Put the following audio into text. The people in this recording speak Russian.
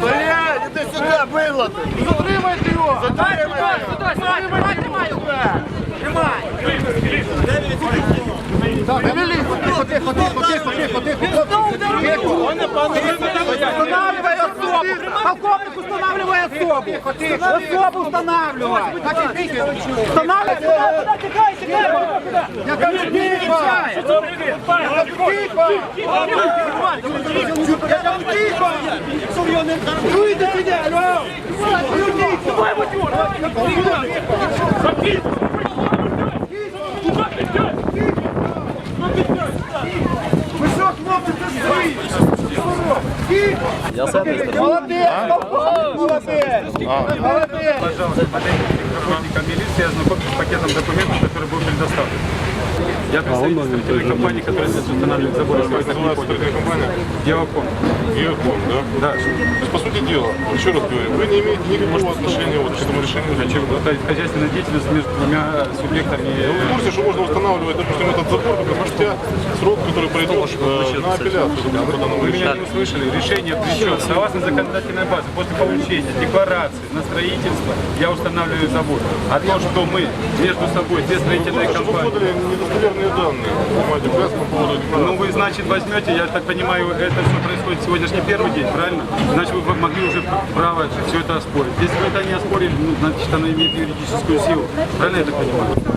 Блядь, іди сюди, била ти! Затримайте його! Затримайте його! Тримай, тримай! Тримай! Тихо, тихо, тихо, тихо, тихо! Тихо! Останавливай особу! Полковник, останавливай особу! особу. Особу встановлювати. Встановлювати. Тікай, тікай. Я кажу, тихо. Тихо. Я кажу, тихо. Чуєте сидя, алло. Вы что, хлопцы, ты стоишь? Тихо! Я с этой стороны. Молодець! Молодець! Молодець! Пожалуйста, подойдите к работникам милиции, ознакомьтесь с пакетом документов, который был предоставлен. Я представитель строительной компании, которая здесь устанавливает заборы Называется строительная компания Геоком. Геоком, да? Да. То есть, по сути дела, еще раз говорю, вы не имеете никакого отношения вот к этому решению. Эта хозяйственная деятельность между двумя субъектами. Вы в курсе, что можно устанавливать, допустим, этот забор только спустя срок, который пройдет э, на апелляцию Вы меня не услышали. Решение причет. Согласно законодательной базе, после получения декларации на строительство, я устанавливаю забор. А то, что мы между собой, две строительные что вы компании, подали недостоверные данные, понимаете, пресс по поводу декларации. Ну вы, значит, возьмете, я так понимаю, это все происходит сегодня же не первый день, правильно? Значит, вы могли уже право все это оспорить. Если вы это не оспорили, ну, значит, оно имеет юридическую силу. Правильно я так понимаю?